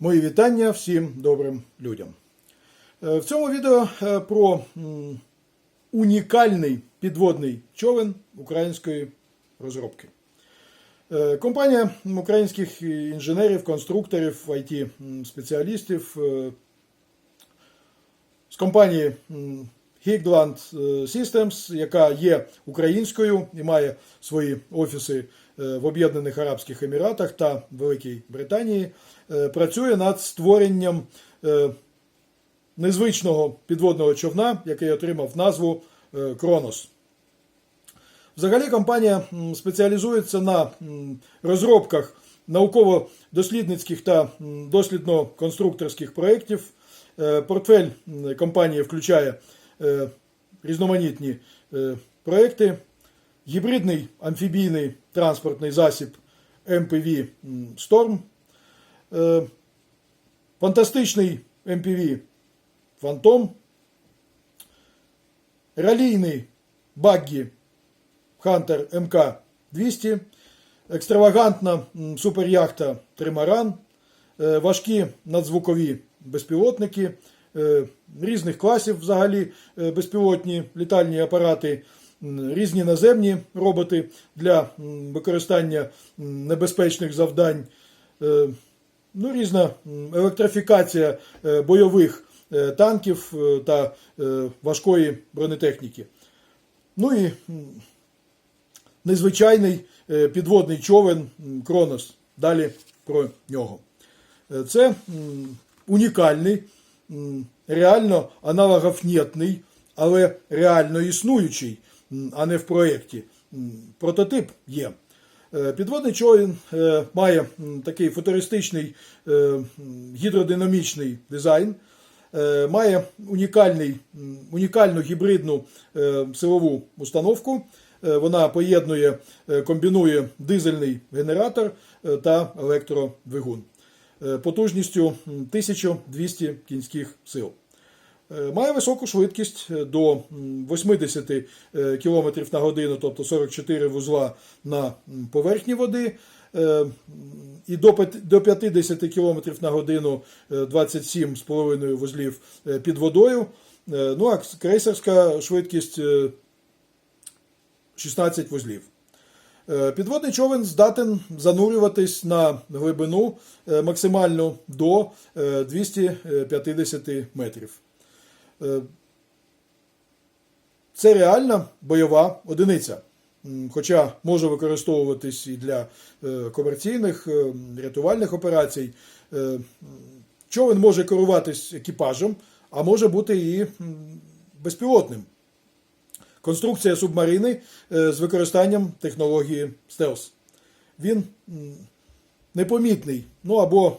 Мої вітання всім добрим людям. Е, В цьому відео е, про унікальний підводний човен української розробки. Е, Компанія українських інженерів, конструкторів, it спеціалістів з компанії Higland Systems, яка є українською і має свої офіси е, в Об'єднаних Арабських Еміратах та Великій Британії, е, працює над створенням е, незвичного підводного човна, який отримав назву е, Кронос. Взагалі компанія спеціалізується на розробках науково-дослідницьких та дослідно-конструкторських проєктів. Е, Портфель компанії включає е, різноманітні е, проєкти, гібридний амфібійний транспортний засіб MPV м, Storm, е, фантастичний MPV Phantom, ралійний баггі Hunter МК-200, екстравагантна суперяхта Тримаран, е, важкі надзвукові безпілотники. е, різних класів взагалі е, безпілотні літальні апарати, різні наземні роботи для використання небезпечних завдань, е, ну, різна електрифікація е, бойових е, танків е, та е, важкої бронетехніки. Ну і незвичайний е, підводний човен Кронос. Далі про нього. Е, Це унікальний, реально аналогофнітний, але реально існуючий, а не в проєкті. Прототип є. Е, Підводний човен е, має такий футуристичний е, гідродинамічний дизайн, має унікальний, унікальну гібридну силову установку. Вона поєднує, комбінує дизельний генератор та електродвигун потужністю 1200 кінських сил. Е, Має високу швидкість е, до 80 е, км на годину, тобто 44 вузла на поверхні води, е, і до 50 км на годину е, 27,5 вузлів е, під водою. Е, Ну а крейсерська швидкість е, 16 вузлів. Е, Підводний човен здатен занурюватись на глибину е, максимальну до е, 250 метрів. Е, Це реальна бойова одиниця, хоча може використовуватись і для комерційних рятувальних операцій. Човен може керуватись екіпажем, а може бути і безпілотним. Конструкція субмарини е, з використанням технології стелс. Він непомітний, ну або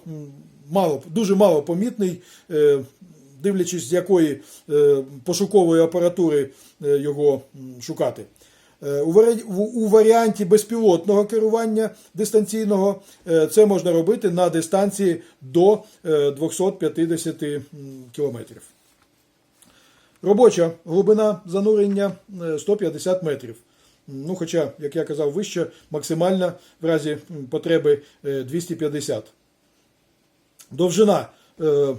мало, дуже мало помітний, е, дивлячись, з якої е, пошукової апаратури його шукати. У варіанті безпілотного керування дистанційного це можна робити на дистанції до е, 250 кілометрів. Робоча глибина занурення е, 150 метрів. Ну, хоча, як я казав вище, максимальна в разі потреби е, 250. Довжина е,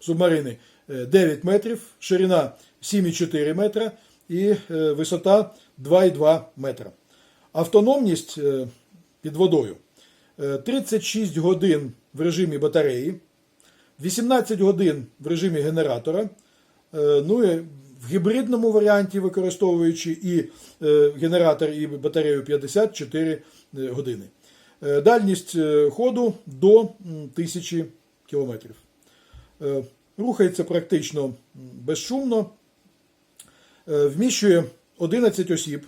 субмарини е, 9 метрів, ширина 7,4 метра і е, висота 2,2 метра. Автономність е, під водою е, 36 годин в режимі батареї, 18 годин в режимі генератора. Е, Ну і в гібридному варіанті, використовуючи і е, генератор, і батарею 54 години. Е, Дальність е, ходу до 1000 км. Рухається практично безшумно, вміщує 11 осіб,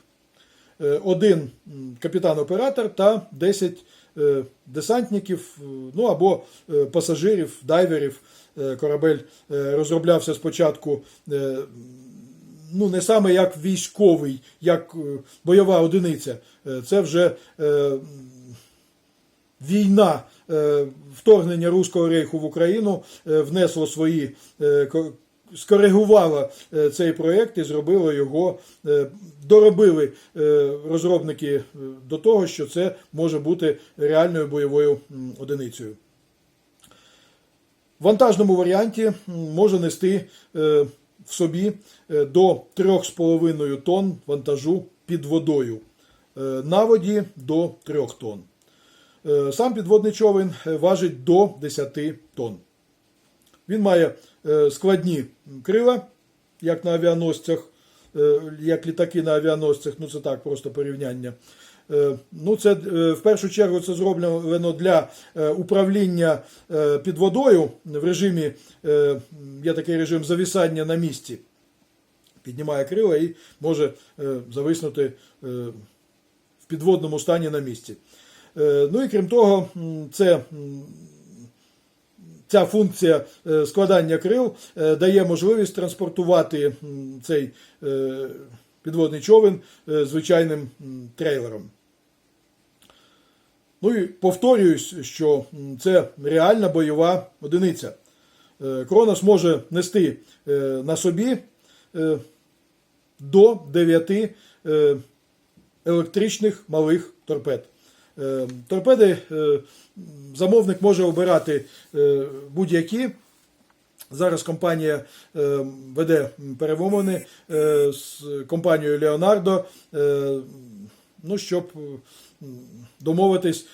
один капітан-оператор та 10 е, десантників, е, ну або е, пасажирів, дайверів. Е, Корабель е, розроблявся спочатку е, ну, не саме як військовий, як е, бойова одиниця. Е, Це вже е, війна, е, вторгнення Руського рейху в Україну е, внесло свої, е, ко- скоригувало е, цей проєкт і зробило його, е, доробили е, розробники до того, що це може бути реальною бойовою одиницею. В вантажному варіанті може нести в собі до 3,5 тонн вантажу під водою. На воді до 3 тонн. Сам підводний човен важить до 10 тонн. Він має е, складні крила, як на авіаносцях, е, як літаки на авіаносцях, ну це так, просто порівняння. Е, Ну, це в першу чергу це зроблено для управління під водою в режимі, є такий режим зависання на місці. Піднімає крила і може зависнути в підводному стані на місці. Ну і крім того, це ця функція е, складання крил е, дає можливість транспортувати цей е, підводний човен звичайним трейлером. Ну і повторююсь, що це реальна бойова одиниця. Кронос може нести на собі до 9 е, електричних малих торпед. Е, Торпеди е, замовник може обирати е, будь-які. Зараз компанія веде перемовини з компанією е, ну, щоб домовитись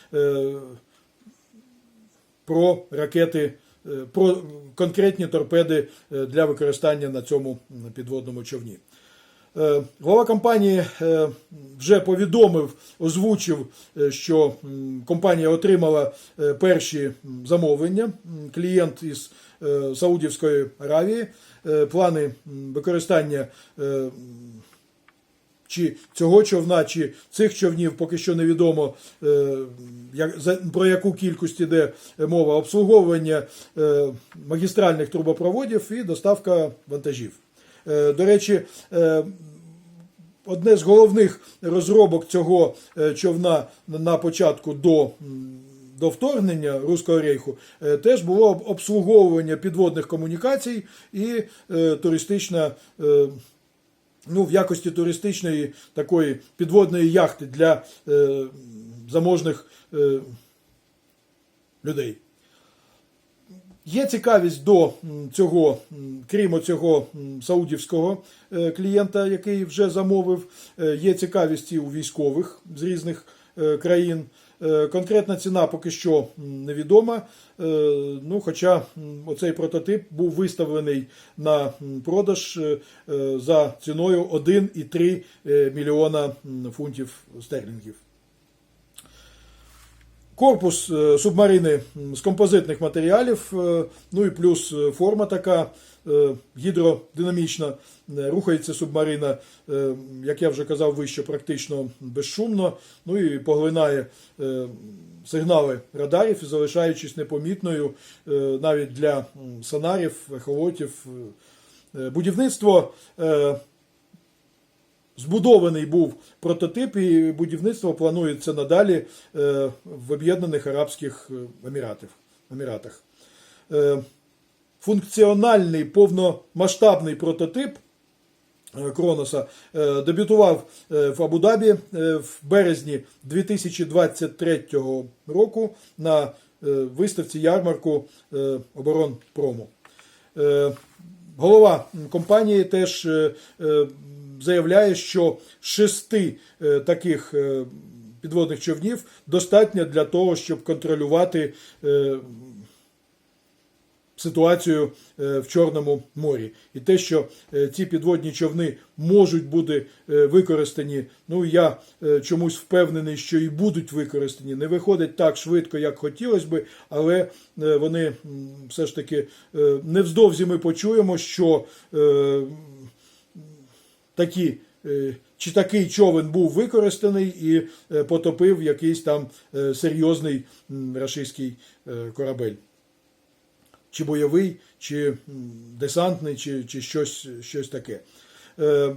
про ракети, про конкретні торпеди для використання на цьому підводному човні. Е, Голова компанії е, вже повідомив, озвучив, е, що компанія отримала перші замовлення. Клієнт із Саудівської Аравії. Плани використання чи цього човна, чи цих човнів поки що невідомо, про яку кількість іде мова обслуговування магістральних трубопроводів і доставка вантажів. Е, До речі, е, одне з головних розробок цього е, човна на початку до, до вторгнення Руського рейху теж було обслуговування підводних комунікацій і е, туристична. е, Ну, в якості туристичної такої підводної яхти для е, заможних е, людей. Є цікавість до цього, крім цього саудівського е, клієнта, який вже замовив. е, Є цікавість і у військових з різних е, країн. Конкретна ціна поки що невідома. Ну, хоча оцей прототип був виставлений на продаж за ціною 1,3 е, мільйона фунтів стерлінгів. Корпус е, субмарини з композитних матеріалів, е, ну і плюс е, форма така гідродинамічна. Рухається субмарина, як я вже казав, вище практично безшумно, ну і поглинає сигнали радарів, залишаючись непомітною навіть для сонарів, ехолотів. Будівництво Збудований був прототип, і будівництво планується надалі е, в Об'єднаних Арабських е, Еміратах. Е, Функціональний повномасштабний прототип Кроноса дебютував в Абу-Дабі в березні 2023 року на виставці ярмарку оборонпрому. Голова компанії теж заявляє, що шести е, таких е, підводних човнів достатньо для того, щоб контролювати е, ситуацію в Чорному морі. І те, що ці підводні човни можуть бути використані, ну я чомусь впевнений, що і будуть використані. Не виходить так швидко, як хотілося би, але вони все ж таки невздовзі ми почуємо, що такі. е, Чи такий човен був використаний і е, потопив якийсь там е, серйозний рашистський корабель чи бойовий, чи десантний, чи, чи щось, щось таке. Е,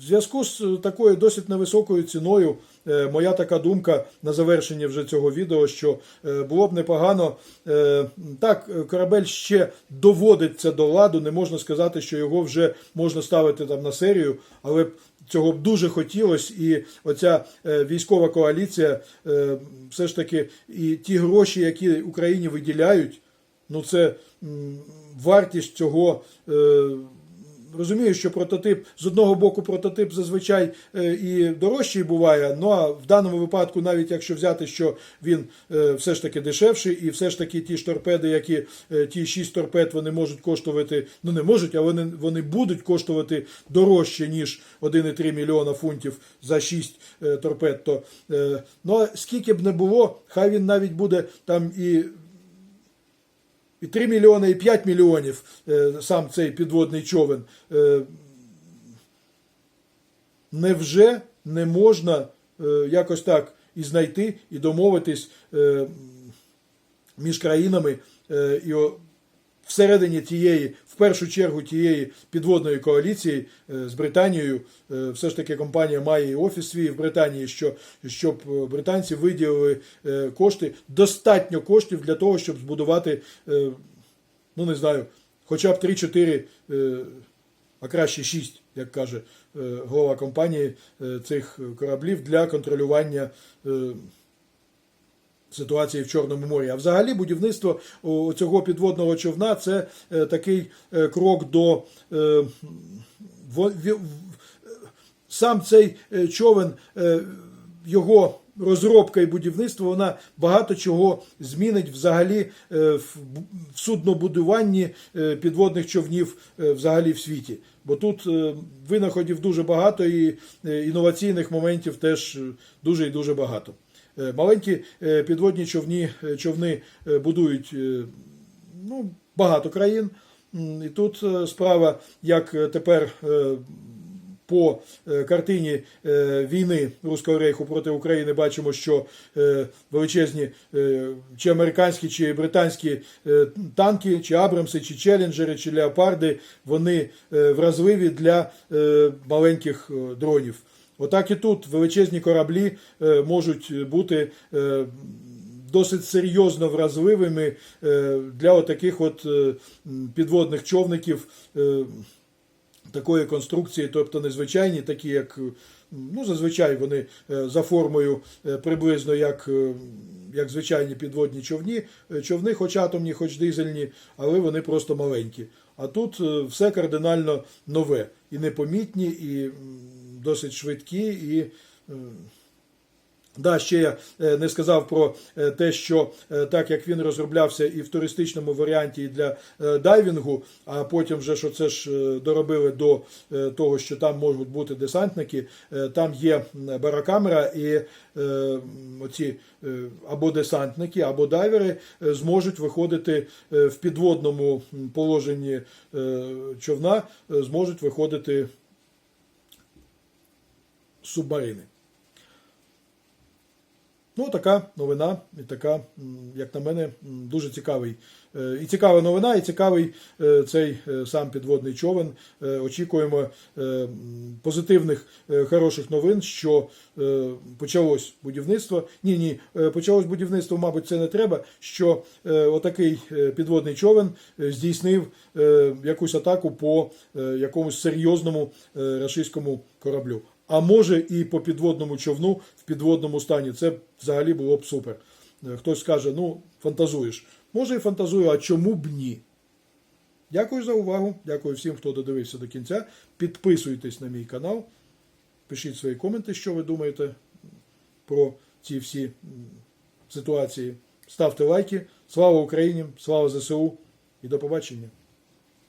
В зв'язку з такою досить невисокою ціною, е, моя така думка на завершення вже цього відео, що е, було б непогано. е, Так, е, корабель ще доводиться до ладу, не можна сказати, що його вже можна ставити там на серію, але Цього б дуже хотілося, і оця е, військова коаліція, е, все ж таки, і ті гроші, які Україні виділяють, ну це вартість цього. Розумію, що прототип з одного боку прототип зазвичай е, і дорожчий буває. Ну а в даному випадку, навіть якщо взяти, що він е, все ж таки дешевший, і все ж таки ті ж торпеди, які е, ті 6 торпед, вони можуть коштувати, ну не можуть, а вони, вони будуть коштувати дорожче, ніж 1,3 мільйона фунтів за 6 е, торпед. То, ну а скільки б не було, хай він навіть буде там і і 3 мільйони, і 5 мільйонів сам цей підводний човен. Е, невже не можна е, якось так і знайти, і домовитись е, між країнами і всередині тієї, в першу чергу тієї підводної коаліції е, з Британією, е, все ж таки компанія має і офіс свій в Британії, що, щоб е, британці виділили кошти, достатньо коштів для того, щоб збудувати, ну не знаю, хоча б 3-4, е, а краще 6, як каже голова компанії цих кораблів для контролювання. Ситуації в Чорному морі. А взагалі будівництво цього підводного човна це е, такий е, крок до е, сам цей човен, його розробка і будівництво, вона багато чого змінить взагалі в суднобудуванні підводних човнів взагалі в світі. Бо тут винаходів дуже багато і інноваційних моментів теж дуже і дуже багато. Е, Маленькі е, підводні човні, е, човни будують ну, багато країн. І тут справа, як тепер по картині війни Руського рейху проти України бачимо, що величезні чи американські, чи британські танки, чи Абрамси, чи Челленджери, чи Леопарди, вони вразливі для маленьких дронів. Отак і тут величезні кораблі е, можуть бути е, досить серйозно вразливими е, для отаких от підводних човників такої конструкції, тобто незвичайні, такі як ну, зазвичай вони за формою приблизно як, як звичайні підводні човні, човни, хоч атомні, хоч дизельні, але вони просто маленькі. А тут все кардинально нове і непомітні, і досить швидкі, і е, Да, ще я е, не сказав про е, те, що так як він розроблявся і в туристичному варіанті і для дайвінгу, а потім вже що це ж доробили до того, що там можуть бути десантники, там є барокамера і оці або десантники, або дайвери зможуть виходити в підводному положенні човна, зможуть виходити субмарини. Ну, така новина, і така, як на мене, дуже цікавий. е, І цікава новина, і цікавий е, цей е, сам підводний човен. Очікуємо позитивних, хороших новин, що почалось будівництво. Ні, ні, почалось будівництво, мабуть, це не треба. Що отакий підводний човен здійснив якусь атаку по якомусь серйозному рашистському кораблю а може і по підводному човну в підводному стані. Це взагалі було б супер. Е, Хтось скаже, ну, фантазуєш. Може і фантазую, а чому б ні? Дякую за увагу. Дякую всім, хто додивився до кінця. Підписуйтесь на мій канал, пишіть свої коменти, що ви думаєте про ці всі ситуації. Ставте лайки. Слава Україні! Слава ЗСУ і до побачення!